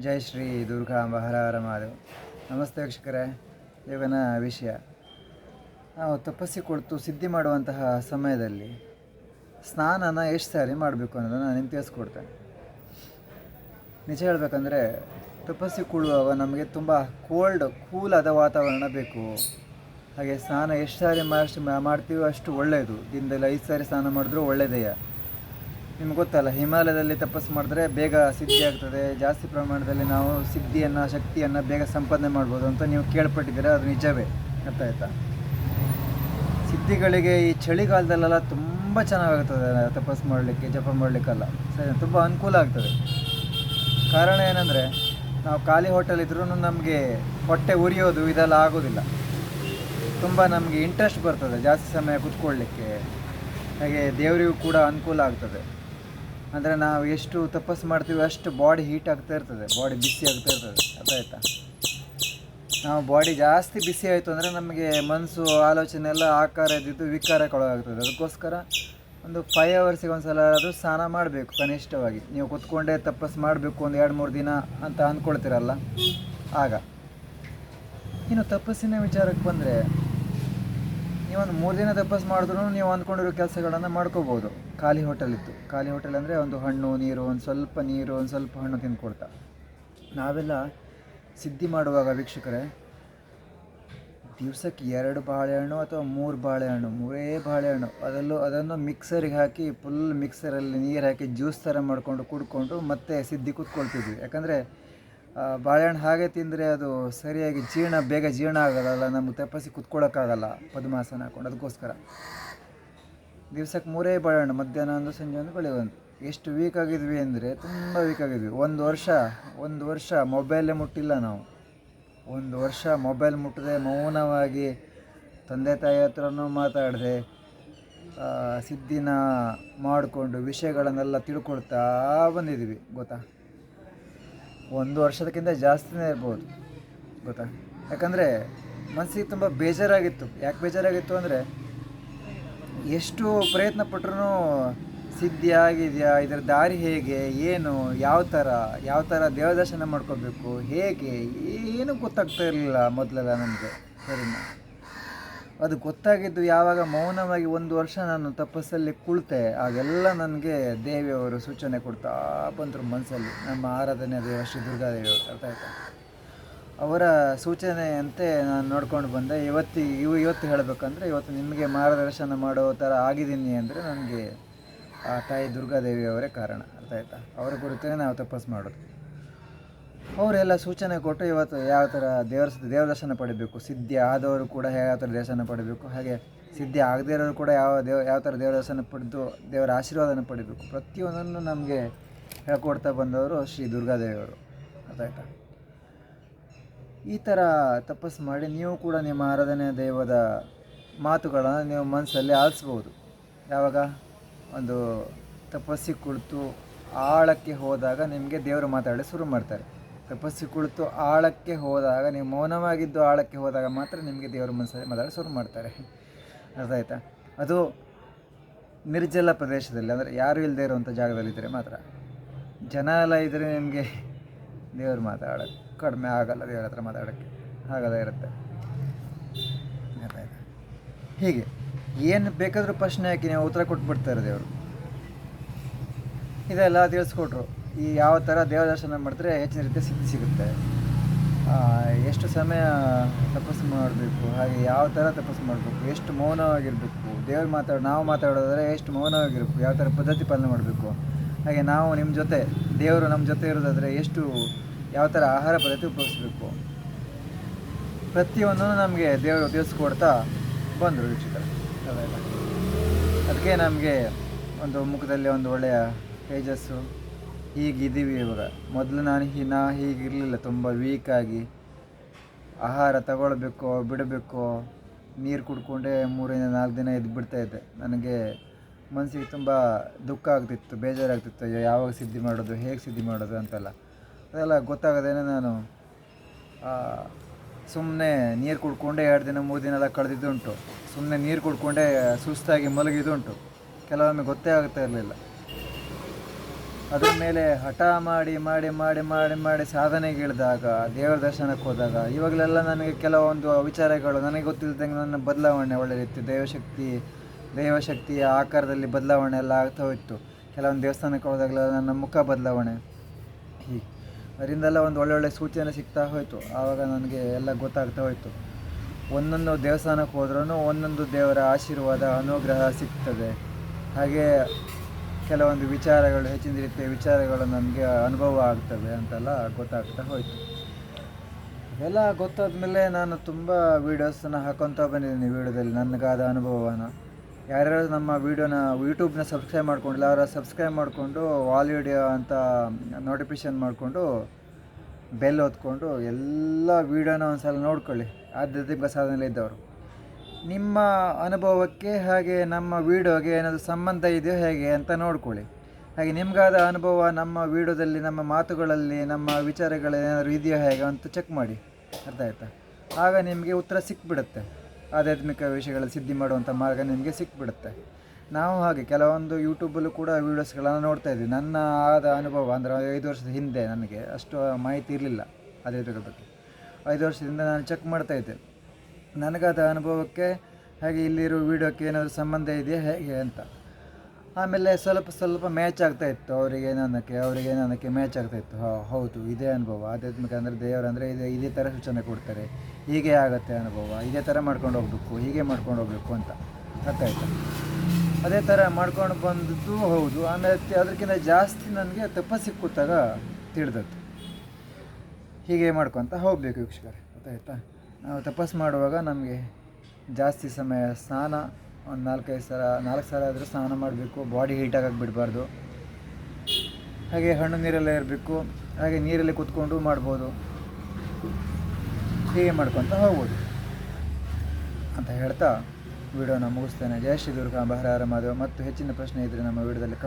ಜೈ ಶ್ರೀ ದುರ್ಗಾಂಬ ಹರ ಮಹಾದೇವ್ ನಮಸ್ತೆ ವೀಕ್ಷಕರೇ, ಇವನ ವಿಷಯ. ನಾವು ತಪಸ್ಸಿ ಕೊಡ್ತು ಸಿದ್ಧಿ ಮಾಡುವಂತಹ ಸಮಯದಲ್ಲಿ ಸ್ನಾನನ ಎಷ್ಟು ಸಾರಿ ಮಾಡಬೇಕು ಅನ್ನೋದನ್ನು ನಾನು ತಿಳಿಸ್ಕೊಡ್ತೇನೆ. ನಿಜ ಹೇಳಬೇಕಂದ್ರೆ, ತಪಸ್ಸಿ ಕೊಡುವಾಗ ನಮಗೆ ತುಂಬ ಕೋಲ್ಡ್ ಕೂಲಾದ ವಾತಾವರಣ ಬೇಕು. ಹಾಗೆ ಸ್ನಾನ ಎಷ್ಟು ಸಾರಿ ಮಾಡ್ತೀವೋ ಅಷ್ಟು ಒಳ್ಳೆಯದು ದಿನದಲ್ಲಿ ಐದು ಸಾರಿ ಸ್ನಾನ ಮಾಡಿದ್ರೂ ಒಳ್ಳೆಯದೆಯ ನಿಮ್ಗೆ ಗೊತ್ತಲ್ಲ, ಹಿಮಾಲಯದಲ್ಲಿ ತಪಸ್ಸು ಮಾಡಿದ್ರೆ ಬೇಗ ಸಿದ್ಧಿ ಆಗ್ತದೆ. ಜಾಸ್ತಿ ಪ್ರಮಾಣದಲ್ಲಿ ನಾವು ಸಿದ್ಧಿಯನ್ನು, ಶಕ್ತಿಯನ್ನು ಬೇಗ ಸಂಪಾದನೆ ಮಾಡ್ಬೋದು ಅಂತ ನೀವು ಕೇಳ್ಪಟ್ಟಿದ್ದೀರ, ಅದು ನಿಜವೇ? ಅರ್ಥ ಆಯ್ತಾ ಸಿದ್ಧಿಗಳಿಗೆ ಈ ಚಳಿಗಾಲದಲ್ಲೆಲ್ಲ ತುಂಬ ಚೆನ್ನಾಗಾಗ್ತದೆ, ತಪಸ್ಸು ಮಾಡಲಿಕ್ಕೆ, ಜಪ ಮಾಡಲಿಕ್ಕೆಲ್ಲ. ಸರಿ, ತುಂಬ ಅನುಕೂಲ ಆಗ್ತದೆ. ಕಾರಣ ಏನಂದರೆ, ನಾವು ಖಾಲಿ ಹೋಟೆಲ್ ಇದ್ರೂ ನಮಗೆ ಹೊಟ್ಟೆ ಉರಿಯೋದು ಇದೆಲ್ಲ ಆಗೋದಿಲ್ಲ. ತುಂಬ ನಮಗೆ ಇಂಟ್ರೆಸ್ಟ್ ಬರ್ತದೆ ಜಾಸ್ತಿ ಸಮಯ ಕೂತ್ಕೊಳ್ಳಿಕ್ಕೆ ಹಾಗೆ ದೇವರಿಗೂ ಕೂಡ ಅನುಕೂಲ ಆಗ್ತದೆ. ಅಂದರೆ ನಾವು ಎಷ್ಟು ತಪಸ್ಸು ಮಾಡ್ತೀವಿ ಅಷ್ಟು ಬಾಡಿ ಹೀಟ್ ಆಗ್ತಾ ಇರ್ತದೆ. ಬಾಡಿ ಬಿಸಿ ಆಗ್ತಾ ಇರ್ತದೆ. ಅದಾಯ್ತಾ? ನಾವು ಬಾಡಿ ಜಾಸ್ತಿ ಬಿಸಿ ಆಯಿತು ಅಂದರೆ ನಮಗೆ ಮನಸ್ಸು ಆಲೋಚನೆ ಎಲ್ಲ ಆಕಾರ ಇದ್ದಿದ್ದು ವಿಕಾರಕ್ಕೊಳಗಾಗ್ತದೆ ಅದಕ್ಕೋಸ್ಕರ ಒಂದು ಫೈವ್ ಅವರ್ಸಿಗೆ ಒಂದು ಸಲ ಆದರೂ ಸ್ನಾನ ಮಾಡಬೇಕು ಕನಿಷ್ಠವಾಗಿ. ನೀವು ಕೂತ್ಕೊಂಡೇ ತಪಸ್ಸು ಮಾಡಬೇಕು ಒಂದು ಎರಡು ಮೂರು ದಿನ ಅಂತ ಅಂದ್ಕೊಳ್ತೀರಲ್ಲ? ಆಗ. ಇನ್ನು ತಪಸ್ಸಿನ ವಿಚಾರಕ್ಕೆ ಬಂದರೆ ಮೂರು ದಿನ ತಪಸ್ ಮಾಡಿದ್ರು ನೀವು ಅಂದ್ಕೊಂಡಿರೋ ಕೆಲಸಗಳನ್ನು ಮಾಡ್ಕೋಬೋದು. ಖಾಲಿ ಹೋಟೆಲ್ ಇತ್ತು. ಖಾಲಿ ಹೋಟೆಲ್ ಅಂದರೆ ಒಂದು ಹಣ್ಣು, ನೀರು, ಒಂದು ಸ್ವಲ್ಪ ನೀರು, ಒಂದು ಸ್ವಲ್ಪ ಹಣ್ಣು ತಿಂದ್ಕೊಡ್ತಾ ನಾವೆಲ್ಲ ಸಿದ್ಧಿ ಮಾಡುವಾಗ ವೀಕ್ಷಕರೇ, ದಿವಸಕ್ಕೆ ಎರಡು ಬಾಳೆಹಣ್ಣು ಅಥವಾ ಮೂರು ಬಾಳೆಹಣ್ಣು ಮೂರೇ ಬಾಳೆಹಣ್ಣು ಅದರಲ್ಲೂ ಅದನ್ನು ಮಿಕ್ಸರಿಗೆ ಹಾಕಿ ಫುಲ್ ಮಿಕ್ಸರಲ್ಲಿ ನೀರು ಹಾಕಿ ಜ್ಯೂಸ್ ಥರ ಮಾಡಿಕೊಂಡು ಕುಡ್ಕೊಂಡು ಮತ್ತೆ ಸಿದ್ಧಿ ಕೂತ್ಕೊಳ್ತಿದ್ವಿ. ಯಾಕಂದರೆ ಬಾಳೆಹಣ್ಣು ಹಾಗೆ ತಿಂದರೆ ಅದು ಸರಿಯಾಗಿ ಜೀರ್ಣ, ಬೇಗ ಜೀರ್ಣ ಆಗೋದಲ್ಲ ನಮ್ಗೆ ತಪ್ಪಿಸಿ ಕುತ್ಕೊಳ್ಳೋಕ್ಕಾಗಲ್ಲ ಪದ್ಮಾಸನ ಹಾಕೊಂಡು. ಅದಕ್ಕೋಸ್ಕರ ದಿವ್ಸಕ್ಕೆ ಮೂರೇ ಬಾಳೆಹಣ್ಣು, ಮಧ್ಯಾಹ್ನ ಒಂದು, ಸಂಜೆ ಒಂದು ಬೆಳೆ ಒಂದು. ಎಷ್ಟು ವೀಕ್ ಆಗಿದ್ವಿ ಅಂದರೆ ತುಂಬ ವೀಕ್ ಆಗಿದ್ವಿ. ಒಂದು ವರ್ಷ ಒಂದು ವರ್ಷ ಮೊಬೈಲೇ ಮುಟ್ಟಿಲ್ಲ ನಾವು. ಒಂದು ವರ್ಷ ಮೊಬೈಲ್ ಮುಟ್ಟದೆ, ಮೌನವಾಗಿ ತಂದೆ, ತಾಯಿ ಹತ್ರನೂ ಮಾತಾಡದೆ ಸಿದ್ಧಿನ ಮಾಡಿಕೊಂಡು, ವಿಷಯಗಳನ್ನೆಲ್ಲ ತಿಳ್ಕೊಳ್ತಾ ಬಂದಿದ್ವಿ, ಗೊತ್ತಾ? ಒಂದು ವರ್ಷದಕ್ಕಿಂತ ಜಾಸ್ತಿನೇ ಇರ್ಬೋದು. ಗೊತ್ತಾ? ಯಾಕಂದರೆ ಮನಸ್ಸಿಗೆ ತುಂಬ ಬೇಜಾರಾಗಿತ್ತು. ಯಾಕೆ ಬೇಜಾರಾಗಿತ್ತು ಅಂದರೆ ಎಷ್ಟು ಪ್ರಯತ್ನ ಪಟ್ರೂ ಸಿದ್ಧಿ ಆಗಿದೆಯಾ? ಇದರ ದಾರಿ ಹೇಗೆ? ಏನು? ಯಾವ ಥರ? ಯಾವ ಥರ ದೇವದರ್ಶನ ಮಾಡ್ಕೋಬೇಕು? ಹೇಗೆ? ಏನೂ ಗೊತ್ತಾಗ್ತಾ ಇರಲಿಲ್ಲ ಮೊದಲೆಲ್ಲ ನನಗೆ ಸರಿನಾ? ಅದು ಗೊತ್ತಾಗಿದ್ದು ಯಾವಾಗ ಮೌನವಾಗಿ ಒಂದು ವರ್ಷ ನಾನು ತಪಸ್ಸಲ್ಲಿ ಕುಳಿತೆ, ಆಗೆಲ್ಲ ನನಗೆ ದೇವಿಯವರು ಸೂಚನೆ ಕೊಡ್ತಾ ಬಂದರು ಮನಸ್ಸಲ್ಲಿ ನಮ್ಮ ಆರಾಧನೆ ದೇವ ಶ್ರೀ ದುರ್ಗಾದೇವಿಯವರು, ಅರ್ಥ ಆಯ್ತಾ? ಅವರ ಸೂಚನೆಯಂತೆ ನಾನು ನೋಡ್ಕೊಂಡು ಬಂದೆ. ಇವತ್ತು, ಇವು ಇವತ್ತು ಹೇಳಬೇಕಂದ್ರೆ, ಇವತ್ತು ನಿಮಗೆ ಮಾರ್ಗದರ್ಶನ ಮಾಡೋ ಥರ ಆಗಿದ್ದೀನಿ ಅಂದರೆ ನನಗೆ ಆ ತಾಯಿ ದುರ್ಗಾದೇವಿಯವರೇ ಕಾರಣ, ಅರ್ಥ ಆಯ್ತಾ? ಅವರ ಕುರಿತೇ ನಾವು ತಪಸ್ಸು ಮಾಡೋದು. ಅವರೆಲ್ಲ ಸೂಚನೆ ಕೊಟ್ಟು ಇವತ್ತು ಯಾವ ಥರ ದೇವರ ದೇವ ದರ್ಶನ ಪಡಿಬೇಕು? ಸಿದ್ಧಿ ಆದವರು ಕೂಡ ಯಾವ ಥರ ದರ್ಶನ ಪಡಿಬೇಕು? ಹಾಗೆ ಸಿದ್ಧಿ ಆಗದೇ ಇರೋರು ಕೂಡ ಯಾವ ದೇವ, ಯಾವ ಥರ ದೇವರ ದರ್ಶನ ಪಡೆದು ದೇವರ ಆಶೀರ್ವಾದನ ಪಡಿಬೇಕು? ಪ್ರತಿಯೊಂದನ್ನು ನಮಗೆ ಹೇಳ್ಕೊಡ್ತಾ ಬಂದವರು ಶ್ರೀ ದುರ್ಗಾದೇವಿಯವರು. ಅದಾಯ್ತಾ? ಈ ಥರ ತಪಸ್ಸು ಮಾಡಿ ನೀವು ಕೂಡ ನಿಮ್ಮ ಆರಾಧನೆ ದೈವದ ಮಾತುಗಳನ್ನು ನೀವು ಮನಸ್ಸಲ್ಲಿ ಆಲಿಸ್ಬೋದು. ಯಾವಾಗ? ಒಂದು ತಪಸ್ಸಿ ಕುಳಿತು ಆಳಕ್ಕೆ ಹೋದಾಗ ನಿಮಗೆ ದೇವರು ಮಾತಾಡಲು ಶುರು ಮಾಡ್ತಾರೆ. ತಪಸ್ಸಿ ಕುಳಿತು ಆಳಕ್ಕೆ ಹೋದಾಗ, ನೀವು ಮೌನವಾಗಿದ್ದು ಆಳಕ್ಕೆ ಹೋದಾಗ ಮಾತ್ರ ನಿಮಗೆ ದೇವರ ಮನಸ್ಸಲ್ಲಿ ಮಾತಾಡಿ ಶುರು ಮಾಡ್ತಾರೆ. ಅರ್ಥ ಆಯ್ತಾ? ಅದು ನಿರ್ಜಲ ಪ್ರದೇಶದಲ್ಲಿ, ಅಂದರೆ ಯಾರು ಇಲ್ಲದೆ ಇರುವಂಥ ಜಾಗದಲ್ಲಿದ್ದರೆ ಮಾತ್ರ. ಜನ ಎಲ್ಲ ಇದ್ದರೆ ನಿಮಗೆ ದೇವರು ಮಾತಾಡೋಕ್ಕೆ ಕಡಿಮೆ ಆಗಲ್ಲ, ದೇವ್ರ ಹತ್ರ ಮಾತಾಡೋಕ್ಕೆ ಹಾಗಲ್ಲ ಇರುತ್ತೆ. ಹೀಗೆ, ಏನು ಬೇಕಾದರೂ ಪ್ರಶ್ನೆ ಹಾಕಿ ನೀವು ಉತ್ತರ ಕೊಟ್ಬಿಡ್ತಾರೆ ದೇವರು. ಇದೆಲ್ಲ ತಿಳಿಸ್ಕೊಟ್ರು. ಈ ಯಾವ ಥರ ದೇವ ದರ್ಶನ ಮಾಡಿದ್ರೆ ಹೆಚ್ಚಿನ ರೀತಿಯ ಸಿದ್ಧಿ ಸಿಗುತ್ತೆ. ಎಷ್ಟು ಸಮಯ ತಪಸ್ಸು ಮಾಡಬೇಕು, ಹಾಗೆ ಯಾವ ಥರ ತಪಸ್ಸು ಮಾಡಬೇಕು, ಎಷ್ಟು ಮೌನವಾಗಿರಬೇಕು, ದೇವ್ರು ಮಾತಾಡೋ, ನಾವು ಮಾತಾಡೋದಾದರೆ ಎಷ್ಟು ಮೌನವಾಗಿರಬೇಕು, ಯಾವ ಥರ ಪದ್ಧತಿ ಪಾಲನೆ ಮಾಡಬೇಕು, ಹಾಗೆ ನಾವು ನಿಮ್ಮ ಜೊತೆ, ದೇವರು ನಮ್ಮ ಜೊತೆ ಇರೋದಾದರೆ ಎಷ್ಟು, ಯಾವ ಥರ ಆಹಾರ ಪದ್ಧತಿ ಉಪಯೋಗಿಸ್ಬೇಕು. ಪ್ರತಿಯೊಂದನ್ನು ನಮಗೆ ದೇವರು ತಿಳಿಸ್ಕೊಡ್ತಾ ಬಂದರು ವೀಕ್ಷಕರು. ಅದಕ್ಕೆ ನಮಗೆ ಒಂದು ಮುಖದಲ್ಲಿ ಒಂದು ಒಳ್ಳೆಯ ತೇಜಸ್ಸು ಹೀಗಿದ್ದೀವಿ ಇವಾಗ. ಮೊದಲು ನಾನು ಹೀ ನಾ ಹೀಗಿರಲಿಲ್ಲ. ತುಂಬ ವೀಕಾಗಿ ಆಹಾರ ತಗೊಳ್ಬೇಕು, ಬಿಡಬೇಕು. ನೀರು ಕುಡ್ಕೊಂಡೇ ಮೂರಿಂದ ನಾಲ್ಕು ದಿನ ಇದ್ದು ಬಿಡ್ತಾ ಇದ್ದೆ. ನನಗೆ ಮನಸ್ಸಿಗೆ ತುಂಬ ದುಃಖ ಆಗ್ತಿತ್ತು, ಬೇಜಾರಾಗ್ತಿತ್ತು. ಅಯ್ಯೋ, ಯಾವಾಗ ಸಿದ್ಧಿ ಮಾಡೋದು, ಹೇಗೆ ಸಿದ್ಧಿ ಮಾಡೋದು ಅಂತೆಲ್ಲ. ಅದೆಲ್ಲ ಗೊತ್ತಾಗದೇನೆ ನಾನು ಸುಮ್ಮನೆ ನೀರು ಕುಡ್ಕೊಂಡೇ ಎರಡು ದಿನ, ಮೂರು ದಿನ ಎಲ್ಲ ಕಳೆದಿದ್ದುಂಟು. ಸುಮ್ಮನೆ ನೀರು ಕುಡ್ಕೊಂಡೇ ಸುಸ್ತಾಗಿ ಮಲಗಿದ್ದುಂಟು. ಕೆಲವೊಮ್ಮೆ ಗೊತ್ತೇ ಆಗ್ತಾ ಇರಲಿಲ್ಲ. ಅದ್ರ ಮೇಲೆ ಹಠ ಮಾಡಿ ಮಾಡಿ ಮಾಡಿ ಮಾಡಿ ಮಾಡಿ ಸಾಧನೆಗಿಳಿದಾಗ, ದೇವರ ದರ್ಶನಕ್ಕೆ ಹೋದಾಗ, ಇವಾಗಲೆಲ್ಲ ನನಗೆ ಕೆಲವೊಂದು ವಿಚಾರಗಳು, ನನಗೆ ಗೊತ್ತಿಲ್ಲದಂಗೆ ನನ್ನ ಬದಲಾವಣೆ ಒಳ್ಳೆ ರೀತಿ, ದೈವಶಕ್ತಿ, ದೈವಶಕ್ತಿಯ ಆಕಾರದಲ್ಲಿ ಬದಲಾವಣೆ ಎಲ್ಲ ಆಗ್ತಾ ಹೋಯಿತು. ಕೆಲವೊಂದು ದೇವಸ್ಥಾನಕ್ಕೆ ಹೋದಾಗಲೆಲ್ಲ ನನ್ನ ಮುಖ ಬದಲಾವಣೆ. ಹೀಗೆ ಅದರಿಂದೆಲ್ಲ ಒಂದು ಒಳ್ಳೊಳ್ಳೆ ಸೂಚನೆ ಸಿಗ್ತಾ ಹೋಯಿತು. ಆವಾಗ ನನಗೆ ಎಲ್ಲ ಗೊತ್ತಾಗ್ತಾ ಹೋಯಿತು. ಒಂದೊಂದು ದೇವಸ್ಥಾನಕ್ಕೆ ಹೋದ್ರೂ ಒಂದೊಂದು ದೇವರ ಆಶೀರ್ವಾದ, ಅನುಗ್ರಹ ಸಿಗ್ತದೆ. ಹಾಗೆ ಕೆಲವೊಂದು ವಿಚಾರಗಳು, ಹೆಚ್ಚಿನ ರೀತಿಯ ವಿಚಾರಗಳು ನನಗೆ ಅನುಭವ ಆಗ್ತವೆ ಅಂತೆಲ್ಲ ಗೊತ್ತಾಗ್ತಾ ಹೋಯಿತು. ಗೊತ್ತಾದ ಮೇಲೆ ನಾನು ತುಂಬ ವೀಡಿಯೋಸನ್ನು ಹಾಕೊತ ಬಂದಿದ್ದೀನಿ ವೀಡಿಯೋದಲ್ಲಿ ನನಗಾದ ಅನುಭವನ ಯಾರ್ಯಾರು ನಮ್ಮ ವೀಡಿಯೋನ ಯೂಟ್ಯೂಬ್ನ ಸಬ್ಸ್ಕ್ರೈಬ್ ಮಾಡ್ಕೊಂಡಿಲ್ಲ, ಅವರ ಸಬ್ಸ್ಕ್ರೈಬ್ ಮಾಡಿಕೊಂಡು ವಾಲ್ ವಿಡಿಯೋ ಅಂತ ನೋಟಿಫಿಕೇಷನ್ ಮಾಡಿಕೊಂಡು ಬೆಲ್ ಹೊತ್ಕೊಂಡು ಎಲ್ಲ ವೀಡಿಯೋನ ಒಂದು ಸಲ ನೋಡ್ಕೊಳ್ಳಿ. ಆಧ್ಯಾತ್ಮಿಕ ಸಾಧನೆ ಇದ್ದವರು ನಿಮ್ಮ ಅನುಭವಕ್ಕೆ ಹಾಗೆ ನಮ್ಮ ವೀಡಿಯೋಗೆ ಏನಾದರೂ ಸಂಬಂಧ ಇದೆಯೋ ಹೇಗೆ ಅಂತ ನೋಡ್ಕೊಳ್ಳಿ. ಹಾಗೆ ನಿಮಗಾದ ಅನುಭವ ನಮ್ಮ ವೀಡಿಯೋದಲ್ಲಿ, ನಮ್ಮ ಮಾತುಗಳಲ್ಲಿ, ನಮ್ಮ ವಿಚಾರಗಳು ಏನಾದರೂ ಇದೆಯೋ ಹೇಗೆ ಅಂತ ಚೆಕ್ ಮಾಡಿ. ಅರ್ಥ ಆಯ್ತಾ? ಆಗ ನಿಮಗೆ ಉತ್ತರ ಸಿಕ್ಬಿಡುತ್ತೆ. ಆಧ್ಯಾತ್ಮಿಕ ವಿಷಯಗಳ ಸಿದ್ಧಿ ಮಾಡುವಂಥ ಮಾರ್ಗ ನಿಮಗೆ ಸಿಕ್ಬಿಡುತ್ತೆ. ನಾವು ಹಾಗೆ ಕೆಲವೊಂದು ಯೂಟ್ಯೂಬಲ್ಲೂ ಕೂಡ ವೀಡಿಯೋಸ್ಗಳನ್ನು ನೋಡ್ತಾ ಇದ್ದೀವಿ ನನ್ನ ಆದ ಅನುಭವ ಅಂದರೆ ಐದು ವರ್ಷದ ಹಿಂದೆ ನನಗೆ ಅಷ್ಟು ಮಾಹಿತಿ ಇರಲಿಲ್ಲ ಆಧ್ಯಾತ್ಮಿಕ ಬಗ್ಗೆ. ಐದು ವರ್ಷದಿಂದ ನಾನು ಚೆಕ್ ಮಾಡ್ತಾ ಇದ್ದೆ. ನನಗಾದ ಅನುಭವಕ್ಕೆ ಹಾಗೆ ಇಲ್ಲಿರೋ ವೀಡಿಯೋಕ್ಕೆ ಏನಾದರೂ ಸಂಬಂಧ ಇದೆಯಾ? ಹೇಗೆ ಅಂತ. ಆಮೇಲೆ ಸ್ವಲ್ಪ ಸ್ವಲ್ಪ ಮ್ಯಾಚ್ ಆಗ್ತಾ ಇತ್ತು. ಅವರಿಗೆ ನನಗೆ ಅವರಿಗೆ ನನಗೆ ಮ್ಯಾಚ್ ಆಗ್ತಾ ಇತ್ತು. ಹೌದು, ಇದೇ ಅನುಭವ. ಆಧ್ಯಾತ್ಮಿಕ ಅಂದರೆ ದೇವರು ಅಂದರೆ ಇದೇ ಇದೇ ಥರ ಸೂಚನೆ ಕೊಡ್ತಾರೆ. ಹೀಗೆ ಆಗುತ್ತೆ ಅನುಭವ. ಇದೇ ಥರ ಮಾಡ್ಕೊಂಡು ಹೋಗ್ಬೇಕು, ಹೀಗೆ ಮಾಡ್ಕೊಂಡು ಹೋಗ್ಬೇಕು ಅಂತ ಆಯ್ತಾ ಅದೇ ಥರ ಮಾಡ್ಕೊಂಡು ಬಂದದ್ದು ಹೌದು. ಆಮೇಲೆ ಅದಕ್ಕಿಂತ ಜಾಸ್ತಿ ನನಗೆ ತಪಸ್ಸಿಗೆ ಕೂತಾಗ ತಿಳಿದದ್ದು. ಹೀಗೆ ಮಾಡ್ಕೊತ ಹೋಗಬೇಕು ವೀಕ್ಷಕರೇ. ಗೊತ್ತಾಯ್ತಾ? ನಾವು ತಪಸ್ ಮಾಡುವಾಗ ನಮಗೆ ಜಾಸ್ತಿ ಸಮಯ ಸ್ನಾನ, ಒಂದು ನಾಲ್ಕೈದು ಸಲ, ನಾಲ್ಕು ಸಲ ಆದರೂ ಸ್ನಾನ ಮಾಡಬೇಕು, ಬಾಡಿ ಹೀಟಾಗಕ್ಕೆ ಬಿಡಬಾರ್ದು. ಹಾಗೆ ಹಣ್ಣು ನೀರಲ್ಲೇ ಇರಬೇಕು, ಹಾಗೆ ನೀರಲ್ಲಿ ಕೂತ್ಕೊಂಡು ಮಾಡ್ಬೋದು. ಹೀಗೆ ಮಾಡ್ಕೊತ ಹೋಗ್ಬೋದು. ಅಂತ ಹೇಳ್ತಾ ವಿಡಿಯೋನ ಮುಗಿಸ್ತೇನೆ. ಜಯ ಶ್ರೀ ದುರ್ಗಾ ಬಹರಾರ ಮಾಧವ ಮತ್ತು ಹೆಚ್ಚಿನ ಪ್ರಶ್ನೆ ಇದ್ದರೆ ನಮ್ಮ ವಿಡಿಯೋದಲ್ಲಿ